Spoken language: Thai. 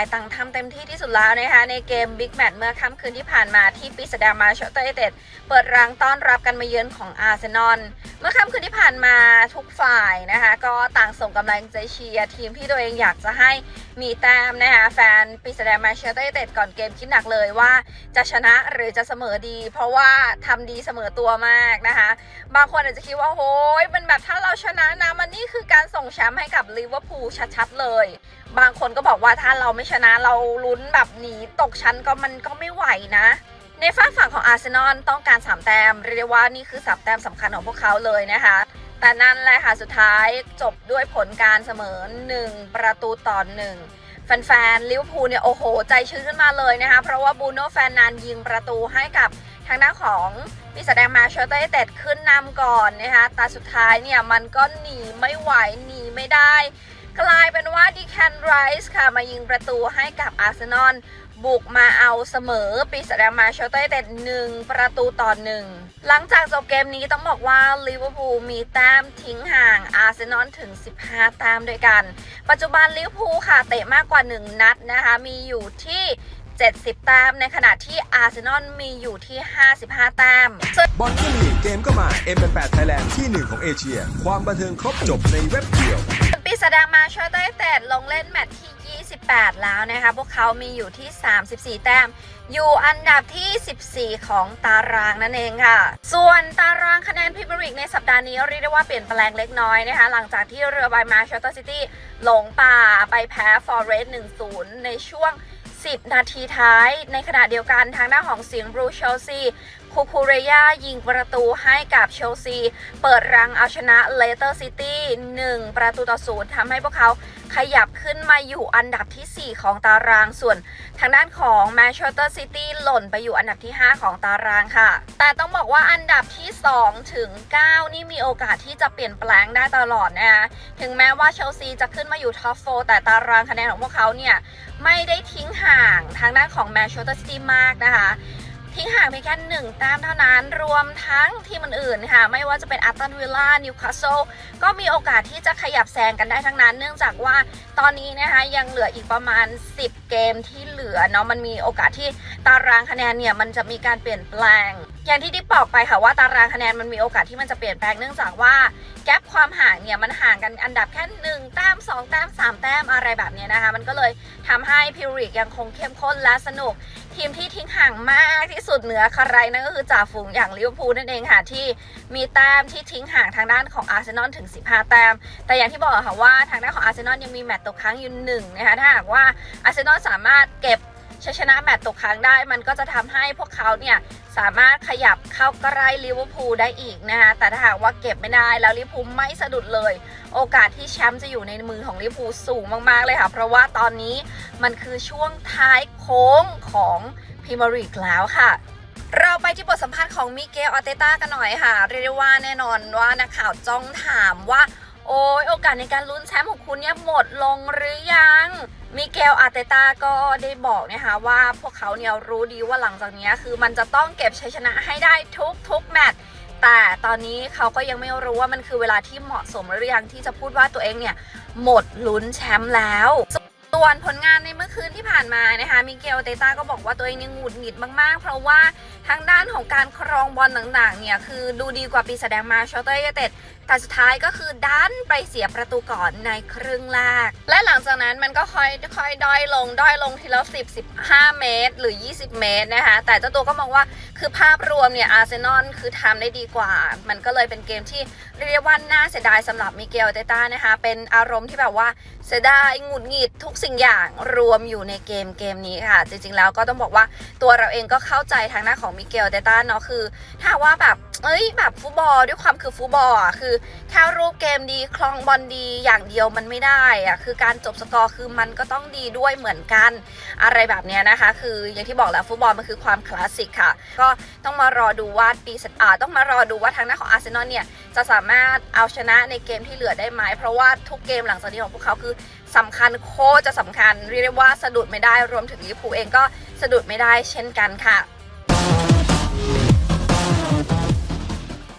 ายต่างทำเต็มที่ที่สุดแล้วนะคะในเกมบิ๊กแมตช์เมื่อค่ำคืนที่ผ่านมาที่ปีแสดงมาเชสเตอร์เต็ดเปิดรังต้อนรับกันมาเยือนของอาร์เซนอลเมื่อค่ำคืนที่ผ่านมาทุกฝ่ายนะคะก็ต่างส่งกำลังใจเชียร์ทีมที่ตัวเองอยากจะให้มีแต้มนะคะแฟนปีแสดงมาเชสเตอร์เต็ดก่อนเกมคิดหนักเลยว่าจะชนะหรือจะเสมอดี เพราะว่าทำดีเสมอตัวมากนะคะ บางคนอาจจะคิดว่าโฮ้ยมันแบบถ้าเราชนะนะมันนี่คือการส่งแชมป์ให้กับลิเวอร์พูลชัดๆเลยบางคนก็บอกว่าถ้าเราไม่ชนะเราลุ้นแบบหนีตกชั้นก็มันก็ไม่ไหวนะ ในฝั่งฝั่งของอาร์เซนอลต้องการ 3 แต้ม เรียกได้ว่านี่คือ 3 แต้มสำคัญของพวกเขาเลยนะคะ แต่นั่นแหละค่ะสุดท้ายจบด้วยผลการเสมอ 1 ประตูต่อหนึ่งแฟนๆลิเวอร์พูลเนี่ยโอ้โห ใจชื้นขึ้นมาเลยนะคะ เพราะว่าบูโน่แฟนนานยิงประตูให้กับทางด้านของปีศาจแดงมาเชสเตอร์เต็ดขึ้นนำก่อนนะคะแต่สุดท้ายเนี่ยมันก็หนีไม่ไหวหนีไม่ได้ กลายเป็นว่าดิแคนไรส์ค่ะมายิงประตูให้กับอาร์เซนอลบุกมาเอาเสมอปีศาจแดงมาเชลเตอร์ยูไนเต็ดหนึ่งประตูต่อหนึ่งหลังจากจบเกมนี้ต้องบอกว่าลิเวอร์พูลมีแต้มทิ้งห่างอาร์เซนอลถึง 15 แต้มด้วยกัน ปัจจุบันลิเวอร์พูลค่ะเตะมากกว่า 1 นัดนะคะมีอยู่ที่ 70 แต้มในขณะที่อาร์เซนอลมีอยู่ที่ 55 แต้มบอลก็มีเกมก็มา M8 Thailand ที่หนึ่งของเอเชีย ความบันเทิงครบจบในเว็บเดียว ปีศาจแดงมาเชลเตอยูไนเต็ดลงเล่นแมตช์ที่ 28 แล้วนะคะ พวกเขามีอยู่ที่ 34 แต้ม อยู่อันดับที่ 14 ของตารางนั่นเองค่ะ ส่วนตารางคะแนนพรีเมียร์ลีกในสัปดาห์นี้เรียกได้ว่าเปลี่ยนแปลงเล็กน้อยนะคะ หลังจากที่เรือใบมาเชลเตอร์ซิตี้หลงป่าไปแพ้ฟอร์เรสต์1-0 ในช่วง 10 นาทีท้าย ในขณะเดียวกันทางหน้าของเสิงบรูเชลซี คูคูเรยายิงประตูให้กับเชลซี เปิดรังเอาชนะเลสเตอร์ซิตี้1ประตูต่อศูนย์ทำให้พวกเขาขยับขึ้นมาอยู่อันดับทีสี่ 4 ของตารางส่วน ทางด้านของแมนเชสเตอร์ซิตี้หล่นไปอยู่อันดับที่ 5 ของตารางค่ะ แต่ต้องบอกว่าอันดับที่ 2 ถึง 9 นี่มีโอกาสที่จะเปลี่ยนแปลงได้ตลอดนะคะถึงแม้ว่าเชลซีจะขึ้นมาอยู่ท็อปโฟแต่ตารางคะแนนของพวกเขาเนี่ยไม่ได้ทิ้งห่างทางด้านของแมนเชสเตอร์ซิตี้มากนะคะ ทิ้งห่างเพียงแค่หนึ่งแต้มเท่านั้นรวมทั้งทีมอื่นๆค่ะ ไม่ว่าจะเป็นอัตตันวิลล่านิวคาสเซิลก็มีโอกาสที่จะขยับแซงกันได้ทั้งนั้น เนื่องจากว่าตอนนี้นะคะยังเหลืออีกประมาณ 10 เกมที่เหลือเนาะมันมีโอกาสที่ตารางคะแนนเนี่ยมันจะมีการเปลี่ยนแปลง อย่างที่ดิบบอกไปค่ะว่าตารางคะแนนมันมีโอกาสที่มันจะเปลี่ยนแปลงเนื่องจากว่าแกลบความห่างเนี่ยมันห่างกันอันดับแค่หนึ่งแต้มสองแต้มสามแต้มอะไรแบบนี้นะคะ มันก็เลยทำให้พิวริกยังคงเข้มข้นและสนุก ทีมที่ทิ้งห่างมากที่สุดเหนือใครนั่นก็คือจ่าฝูงอย่างลิเวอร์พูลนั่นเองค่ะที่มีแต้มที่ทิ้งห่างทางด้านของอาร์เซนอลถึง 15 แต้ม แต่อย่างที่บอกค่ะว่าทางด้านของอาร์เซนอลยังมีแมตต์ตกค้างอยู่หนึ่งนะคะถ้าหากว่าอาร์เซนอลสามารถเก็บชัยชนะแมตตช์ตกค้างได้ มันก็จะทำให้พวกเขาเนี่ยสามารถขยับเข้าใกล้ลิเวอร์พูลได้อีกนะคะแต่ถ้าหากว่าเก็บไม่ได้แล้วลิเวอร์พูลไม่สะดุดเลย โอกาสที่แชมป์จะอยู่ในมือของลิเวอร์พูลสูงมากๆเลยค่ะ เพราะว่าตอนนี้มันคือช่วงท้ายโค้งของพรีเมียร์ลีกแล้วค่ะเราไปที่บทสัมภาษณ์ของมิเกลอาเตต้ากันหน่อยค่ะ เรียกได้ว่าแน่นอนว่านักข่าวจ้องถามว่า โอ้ยโอกาสในการลุ้นแชมป์ของคุณเนี่ยหมดลงหรือยัง มิเกลอาเตตาก็ได้บอกนะคะว่าพวกเขาเนี่ยรู้ดีว่าหลังจากนี้คือมันจะต้องเก็บชัยชนะให้ได้ทุกทุกแมตช์แต่ตอนนี้เขาก็ยังไม่รู้ว่ามันคือเวลาที่เหมาะสมหรือยังที่จะพูดว่าตัวเองเนี่ยหมดลุ้นแชมป์แล้ว ส่วนผลงานในเมื่อคืนที่ผ่านมานะคะมิเกลเตต้าก็บอกว่าตัวเองเนี่หงุดหงิดมากๆ เพราะว่าทางด้านของการครองบอลต่างๆเนี่ยคือดูดีกว่าปีแสดงมาเชลเตอร์ยูเต็ดแต่สุดท้ายก็คือดันไปเสียประตูก่อนในครึ่งแรก และหลังจากนั้นมันก็ค่อยค่อยด้อยลงด้อยลงทีละ10 15 เมตร หรือ 20 เมตรนะคะแต่เจ้าตัวก็มองว่าคือภาพรวมเนี่ยอาร์เซนอลคือทำได้ดีกว่า มันก็เลยเป็นเกมที่เรียกว่าน่าเสียดายสำหรับมิเกลเตต้านะคะเป็นอารมณ์ที่แบบว่าเสียดายหงุดหงิดทุกสิ่งอย่างรวมอยู่ในเกมเกมนี้ค่ะ จริงๆแล้วก็ต้องบอกว่าตัวเราเองก็เข้าใจทางหน้าของมิเกลเตต้าเนาะคือ ถ้าว่าแบบ เอ้ยแบบฟุตบอลด้วยความคือฟุตบอลอะคือแค่รูปเกมดีคลองบอลดีอย่างเดียวมันไม่ได้อะคือการจบสกอร์คือมันก็ต้องดีด้วยเหมือนกันอะไรแบบเนี้ยนะคะ คืออย่างที่บอกแล้วฟุตบอลมันคือความคลาสสิกค่ะ ก็ต้องมารอดูว่าปีอ่าต้องมารอดูว่าทางหน้าของอาร์เซนอลเนี่ยจะสามารถเอาชนะในเกมที่เหลือได้ไหมเพราะว่าทุกเกมหลังจากนี้ของพวกเขาคือสำคัญโคจะสำคัญเรียกได้ว่าสะดุดไม่ได้รวมถึงลิเวอร์พูลเองก็สะดุดไม่ได้เช่นกันค่ะ